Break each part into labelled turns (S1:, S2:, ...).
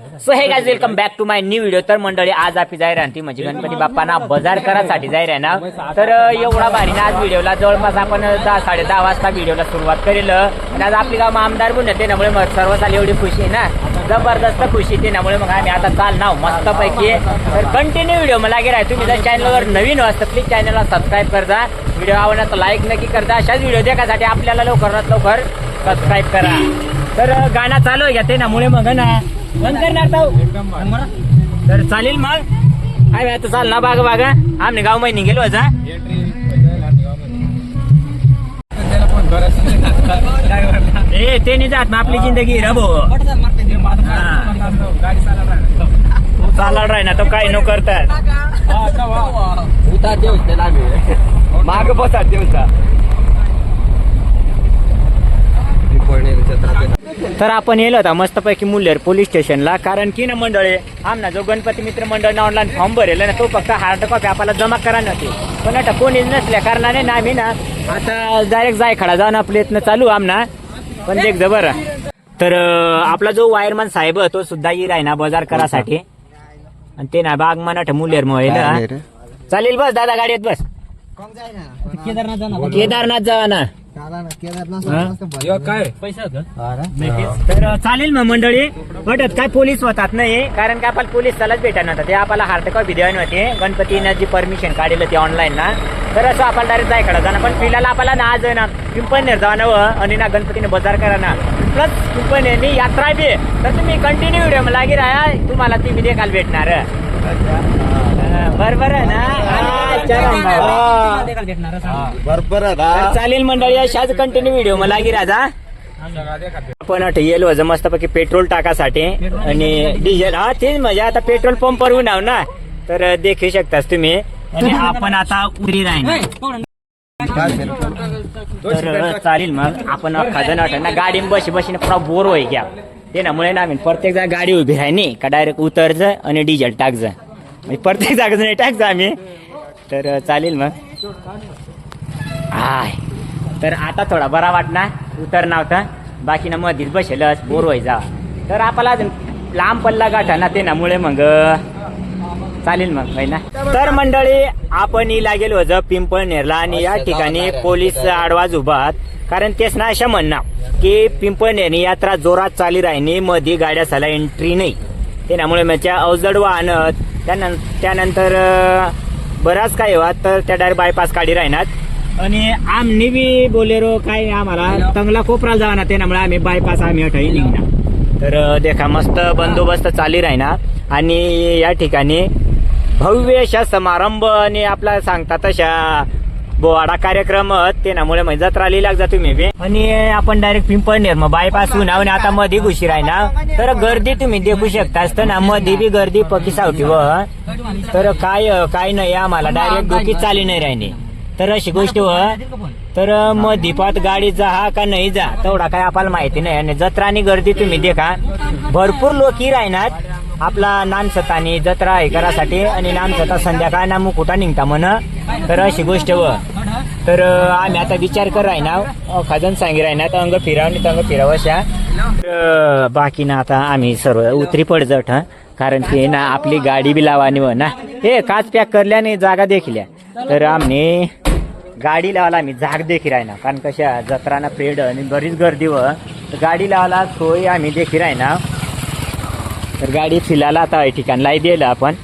S1: So hey guys welcome back to my new video तर मंडळी आज आपली जाहीर आहे ती म्हणजे गणपती बाप्पांना बाजार करासाठी जाहीर आहे ना. तर अं, एवढा भारी ना आज व्हिडिओला जवळपास आपण दहा साडे दहा वाजता व्हिडिओला सुरुवात करेल. आणि आज आपली गाव आमदार पण त्यामुळे मग सर्व साली एवढी खुशी आहे ना. जबरदस्त खुशी आहे त्यामुळे मग आम्ही आता चाल ना मस्त पैकी तर कंटिन्यू व्हिडिओ मला गेला तुम्ही जर चॅनलवर नवीन असतं प्लीज चॅनलला सबस्क्राईब करता व्हिडिओ आवडला तर लाईक नक्की करता अशाच व्हिडिओ देखासाठी आपल्याला लवकरात लवकर सबस्क्राईब करा. तर गाणं चालू आहे का? ते नामुळे मग ना. बंद करणार तर चालेल मग. काय आता चाल ना बागा बागा आम्ही गाव महिने गेलो होता ए ते नाही जात ना आपली जिंदगी रबो तू चालला राही ना तो काही न करतात
S2: माग बसा देऊचा
S1: तर आपण येलो होता मस्तपैकी मुल्लेर पोलीस स्टेशनला कारण की ना मंडळी आमना जो गणपती मित्र मंडळ ऑनलाईन फॉर्म भरेल ना तो फक्त हार्ड कॉपी आपल्याला जमा करा नव्हती. पण आता कोणीच नसल्या कारणाने ना आम्ही ना आता डायरेक्ट जाय खडा जाऊन आपले इथनं चालू आमना. पण देख जा बरं. तर आपला जो वायरमॅन साहेब आहे, तो सुद्धा येईल आहे ना बाजार करासाठी. आणि ते ना बाग मनाठ मुल्लेर मोबाईल चालेल बस दादा गाडीत बस. केदारनाथ जावा ना
S2: काय?
S1: तर चालेल मग मंडळी. वाटत काय पोलीस होतात नाही कारण की आपल्याला पोलीस त्यालाच भेटा नव्हता. ते आपल्याला हार्ड कॉपी द्यावी नव्हती. गणपतीनं जी परमिशन काढलेलं ते ऑनलाईन ना. तर असं आपण डायरेक्ट जायकडे जाणं पण फिरायला आपल्याला ना आज ना पिंपळनेर जाणं आणि ना गणपतीने बाजार करा ना. प्लस पिंपळनेरनी यात्रा बी. तर तुम्ही कंटिन्यू व्हिडिओ लागी राहा. तुम्हाला ती बी देखाल भेटणार. बरोबर आहे ना? हा.
S2: बरोबर
S1: चालेल मंडळी अशाच कंटिन्यू व्हिडिओ मला लागी राहा आपण आता येलो होतं मस्तपैकी पेट्रोल टाकासाठी आणि डिझेल हा तेच म्हणजे आता पेट्रोल पंपवर नाव ना. तर देखू शकतास तुम्ही. आणि आपण आता उरी राहील तर चालेल मग. आपण खजन ना गाडी बशी बशीने पुरा बोर होई घ्या. ते ना मुळे ना आम्ही प्रत्येक जागा गाडी उभी राहिनी का डायरेक्ट उतरज आणि डिझेल टाकज. म्हणजे प्रत्येक जागा नाही टाकज आम्ही. तर चालेल मग. आय तर आता थोडा बरा वाटणार. उतर नव्हता बाकी ना मधीच बसेलच बोर व्हायचा तर आपला अजून लांब पल्ला गाठा ना ते नामुळे मग चालेल मग ना? तर मंडळी आपण लागेल गेलो होतो पिंपळनेरला आणि या ठिकाणी पोलीस आडवाज उभात कारण तेच ना अशा म्हणणं की पिंपळनेर यात्रा जोरात चाली राहिनी मध्ये गाड्या साला एंट्री नाही. त्यामुळे म्हणजे अवजड वाहन त्यानंतर बराच काय व्हा तर त्या डायरेक्ट बायपास काढी राहणार आणि आमनी बी बोलेरो काय आम्हाला. तंगला कोपराला ना त्यामुळे आम्ही बायपास आम्ही अठाई निघणार. तर देखा मस्त बंदोबस्त चाली राहणार. आणि या ठिकाणी भव्य अशा समारंभ आणि आपला सांगता तशा बोवाडा कार्यक्रम तेनामुळे म्हणजे जत्रा लिहिला जा तुम्ही बी. आणि आपण डायरेक्ट पिंपळनेर मग बायपास आणि आता मध्ये घुशी ना. तर गर्दी तुम्ही देखू शकता असतं ना मध्ये बी गर्दी पकी सावटी व. तर काय काय नाही आम्हाला डायरेक्ट डोकी चाली नाही राहिली. तर अशी गोष्ट व. तर मग दीपात गाडी जा हा का नाही जा तेवढा काय आपल्याला माहिती नाही. आणि जत्रा आणि गर्दी तुम्ही देखा. भरपूर लोक ही राहणार. आपला नामसतानी जत्रा हे करासाठी आणि नामसता संध्याकाळ ना मुकुटा निघता म्हण. तर अशी गोष्ट व. तर आम्ही आता विचार कर राहणार. खजन सांगी राहणार. अंग फिरावणी अंग फिरावशा तर, बाकी ना आता आम्ही सर्व उतरी पड जट कारण की ना आपली गाडी बी लावानी व ना. हे काच पॅक करल्याने जागा देखल्या. तर आम्ही गाडी लावायला आम्ही जाग देखील राहणार. कारण कशा जत्राना पेड आणि बरीच गर्दी व. तर गाडी लावायला सोय आम्ही देखील राहणार. तर गाडी फिरायला आता या लाई दिलं आपण.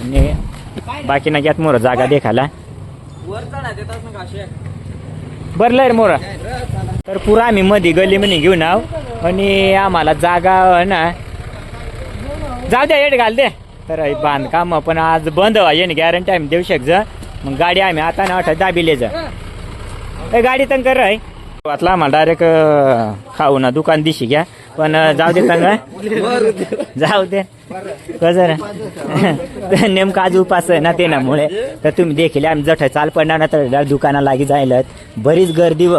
S1: आणि बाकी ना घ्यात मोर जागा बरलं रे मोरा. तर पुरा आम्ही मध्ये गली म्हणे घेऊन आव. आणि आम्हाला जागा ना. जाऊ द्या येड घाल दे. तर बांधकाम पण आज बंद व्हा येणे गॅरंटी आम्ही देऊ शकतो मग गाडी आम्ही आता ना वाटत दाबिले जा गाडी तर कर आम्हाला डायरेक्ट खाऊ ना दुकान दिशी घ्या. पण जाऊ दे तंग जाऊ दे. कसं रे? नेमकं आज उपास आहे ना ते नामुळे तर तुम्ही देखील आम्ही जठ चाल पडणार ना तर दुकाना लागी जायला बरीच गर्दी व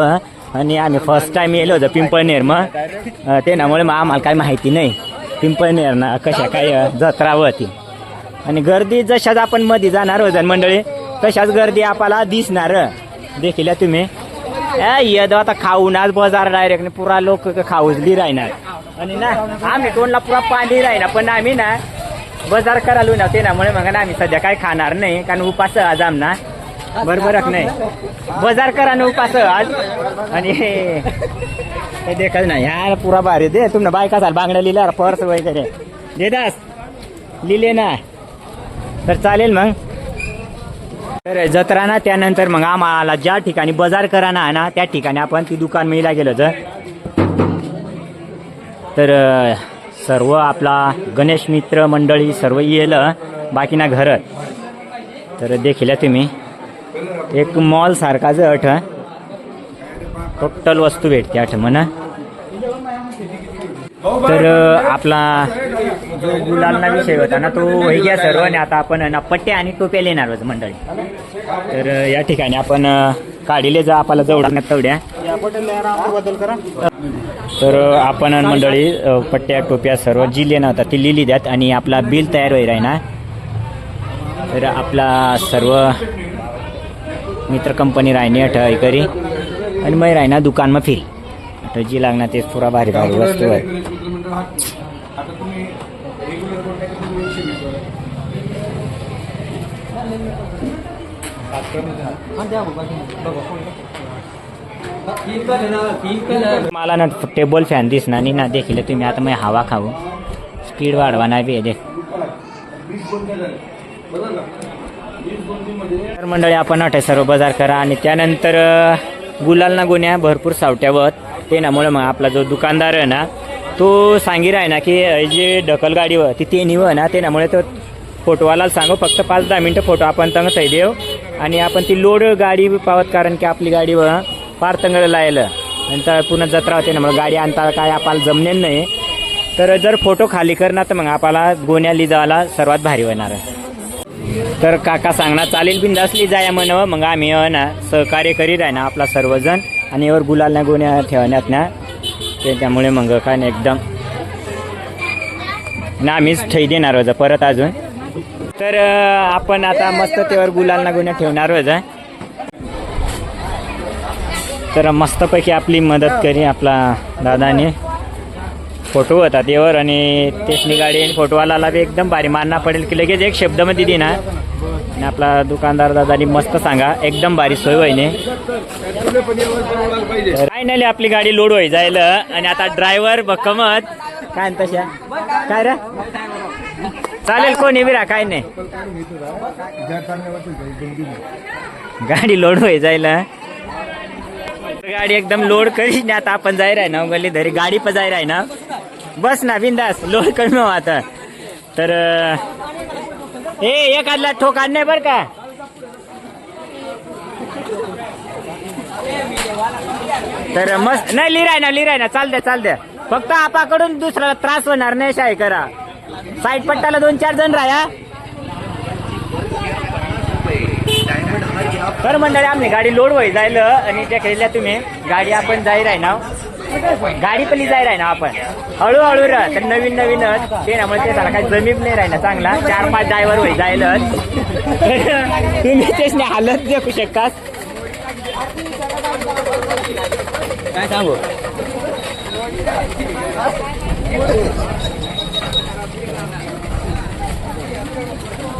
S1: आणि आम्ही फर्स्ट टाइम येलो होतो पिंपळनेर मग तेनामुळे ते नामुळे मग आम्हाला काही माहिती नाही. पिंपळनेर ना कशा काय जत्रा होती आणि गर्दी जशाच आपण मध्ये जाणार होत मंडळी तशाच गर्दी आपल्याला दिसणार. देखील तुम्ही. येदो आता ना आज बाजार डायरेक्ट पुरा लोक खाऊच बी राहणार. आणि ना आम्ही कोणला पुरा पाणी राहिना पण आम्ही ना बाजार करालो ना ते ना म्हणून मग ना आम्ही सध्या काय खाणार नाही कारण उपास आज आमना बरोबर नाही? बाजार करा ना उपास आज. आणि हे देखत नाही यार पुरा भारी दे तुम्ही बायका चाल बांगड्या लिहिल्या पर्स वगैरे. दे दास लिहिले ना. तर चालेल मग. तर जत्रा ना त्यानंतर मग आम्हाला ज्या ठिकाणी बाजार करा ना ना त्या ठिकाणी आपण ती दुकान मिळायला गेलो तर तर सर्व आपला गणेश मित्र मंडळी सर्व येल बाकी ना घर. तर देखील तुम्ही. एक मॉल सारखाच अठ टोटल वस्तू भेटते आठ म्हणा. तर आपला जो गुलालना विषय होता ना तो वही घ्या सर्व आणि आता आपण ना पट्ट्या आणि टोप्या लेणार आहोत मंडळी. तर या ठिकाणी आपण काढिले जा आपल्याला जवळण्यात तेवढ्या. तर आपण मंडळी पट्ट्या टोप्या सर्व जी लेणं होता ती लिहिली द्यात आणि आपला बिल तयार होईल आहे ना. तर आपला सर्व मित्र कंपनी राहिनी अठ ऐकरी आणि मग राहिना दुकान मग फिरी. जी लागणार ते पुरा भारी भारी वस्तू आहे. मला ना टेबल फॅन दिसणार नाही ना देखील तुम्ही आता मग हवा खाऊ. स्पीड वाढवा नाही बी देख. तर मंडळी आपण अटे सर्व बाजार करा आणि त्यानंतर गुलाल ना गुन्ह्या भरपूर सावट्यावत. ते नामुळे मग आपला जो दुकानदार आहे ना तो सांगी आहे ना की जे ढकल गाडीवर ती ते निव ना ते नामुळे तो फोटोवाला सांगू. फक्त पाच दहा मिनटं फोटो आपण तंग थै देऊ आणि आपण ती लोड गाडी पावत कारण की आपली गाडी पार तंगड लायलं. नंतर पुन्हा जत्रा होते ना मग गाडी आणता काय आपल्याला जमणार नाही. तर जर फोटो खाली करणार तर मग आपल्याला गोण्याली जावाला सर्वात भारी होणार. तर काका सांगणार चालेल बिंदासली जाया म्हणावं. मग आम्ही ना सहकार्य करीत आहे ना आपला सर्वजण. आणि यावर गुलाल ना गोण्या ठेवण्यात ना ते त्यामुळे मग काय नाही एकदम. ना आम्हीच ठेई देणार होतं परत अजून. तर आपण आता मस्त त्यावर गुलाल ना गोण्या ठेवणार होतं तर मस्तपैकी आपली मदत करी आपला दादाने. फोटो होता त्यावर आणि तेच गाडी आणि फोटोवाला बी एकदम भारी मानना पडेल की लगेच एक शब्दामध्ये देणार आणि आपला दुकानदार दादानी मस्त सांगा एकदम भारी सोय होईने फायनली आपली गाडी लोड होई जायला आणि आता ड्रायव्हर भक्कमत. काय तशा? काय रे? चालेल कोणी बिरा काय नाही. गाडी लोड होय जायला. गाडी एकदम लोड करी ना आता आपण जाय राय ना गल्ली धरी. गाडी पण जाय राय ना. बस ना बिंदास. लोड कमी हो आता. तर ए एखादला ठोकान नाही बर का. तर मस्त. नाही लिराय ना लिराय ना. चालते चालते फक्त आपाकडून दुसऱ्याला त्रास होणार नाही शाय करा. साईड पट्टाला दोन चार जण राहा. तर मंडळी आम्ही गाडी लोड होई जायला आणि त्या खेळल्या तुम्ही. गाडी आपण जाई राही ना? गाडी पली जाई राही ना आपण? हळूहळू र तर नवीन नवीन ते ना म्हणजे त्याला काही जमीन नाही राही ना चांगला. चार पाच ड्रायव्हर होई जायला. तुम्ही तेच नाही हालत देखू शकता. काय सांगू?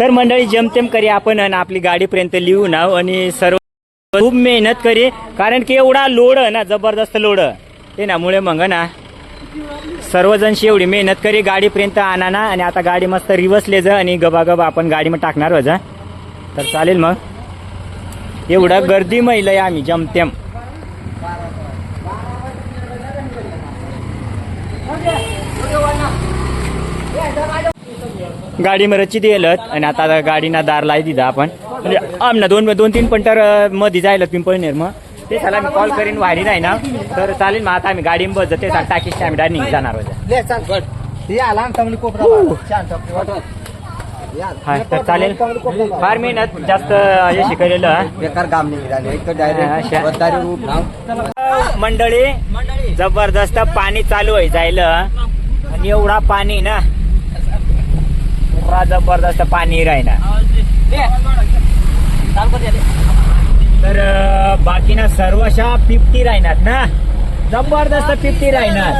S1: तर मंडळी जमतेम करी आपण आणि आपली गाडीपर्यंत लिहू ना आणि सर्व खूप मेहनत करी कारण की एवढा लोड ना जबरदस्त लोड ते ना मुळे मग ना सर्वजणशी एवढी मेहनत करी गाडीपर्यंत आणा ना आणि आता गाडी मस्त रिवर्सले जा आणि गबागब आपण गाडीमध्ये टाकणार वजा तर चालेल मग. एवढा गर्दी महिला आहे आम्ही जमतेम. गाडी मरची दिलत आणि आता गाडीना दार लाई दिदा आपण. म्हणजे आमना दोन दोन तीन पंटरमध्ये जायला पिंपळनेर मग. ते साला मी कॉल करीन वारी नाही ना. तर चालेल मग आता आम्ही गाडी बस ते टाकीस आम्ही डायरेक्ट जाणार होतो.
S3: ले चाल हे आला आणि चांगली कोपरा छान टपरी वाटत. या.
S1: हा तर चालेल. फार मेहनत जास्त हे शिकलेलं
S2: बेकार काम नाही
S1: मंडळी. जबरदस्त पाणी चालू आहे जायला. आणि एवढा पाणी ना एवढा जबरदस्त पाणी राहीना. तर बाकी ना सर्वशा फिफ्टी राहणार ना? जबरदस्त फिफ्टी राहणार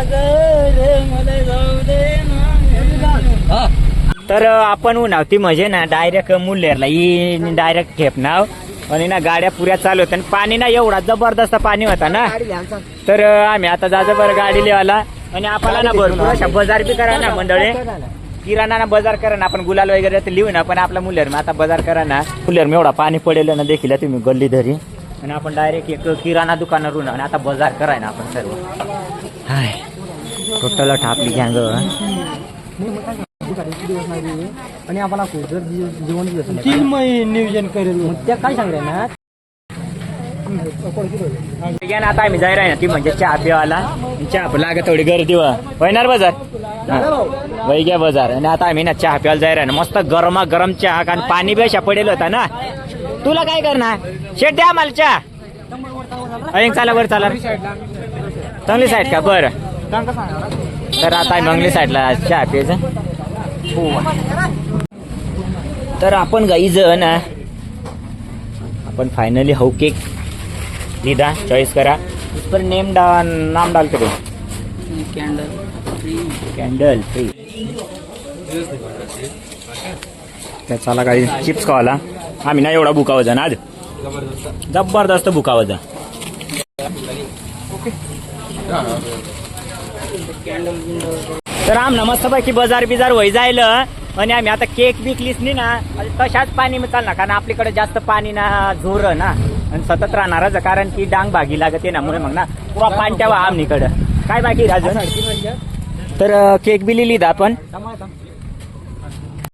S1: तर आपण उन्हावती म्हणजे ना डायरेक्ट मुल्लेरला ही डायरेक्ट खेपनाव आणि ना गाड्या पुऱ्या चालू होत्या. आणि पाणी ना एवढा जबरदस्त पाणी होता ना. तर आम्ही आता जायचं बरं गाडी लिवायला. आणि आपल्याला ना भरपूर अशा बाजार बी करा ना मंडळी. किराणा ना बाजार करा ना आपण गुलाल वगैरे ते लिहू ना पण आपला मुल्लेर मग आता बाजार करा ना. मुल्लेर मी एवढा पाणी पडेल ना देखील तुम्ही गल्ली धरी. आणि आपण डायरेक्ट एक किराणा दुकानावरून आणि आता बाजार कराय ना आपण सर्व. हाय टोटल
S3: आणि आम्हाला जर जीवन तीन महिने नियोजन करेल. मग त्या काय सांगणार ना?
S1: ना आता आम्ही जाय ना ती म्हणजे चहा पिवाला चहा लागत थोडी गर्दी व होणार बाजार? वै घ्या बाजार. आणि आता आम्ही ना चहा प्यायला जाय ना मस्त गरमा गरम चहा कारण पाणी बी अशा पडेल होता ना. तुला काय करणार? शेट द्या आम्हाला चहा. अयंग चाला बरं चाला. चांगली साईड का? बरं. तर आता आम्ही मंगली साईडला चहा प्यायचं. तर आपण गाई ना आपण फायनली हाऊ केक. लिधा चॉईस करा. इस पर नेम डा नाम डाल करो कॅन्डल फ्री तर चला काही चिप्स खावाला आम्ही ना एवढा बुका वजन आज. जबरदस्त बुका वजन. तर आम ना मस्तपैकी बाजार बिजार वय जायलं. आणि आम्ही आता केक बिक लिसली ना. तशाच पाणी चालणार कारण आपल्याकडे जास्त पाणी ना जोर ना. आणि सतत राहणारच कारण की डांग भागी लागते ना म्हणून मग ना पुरा पाणी आमनीकडं काय बाकी राजन? तर केक बी लिहिली आपण.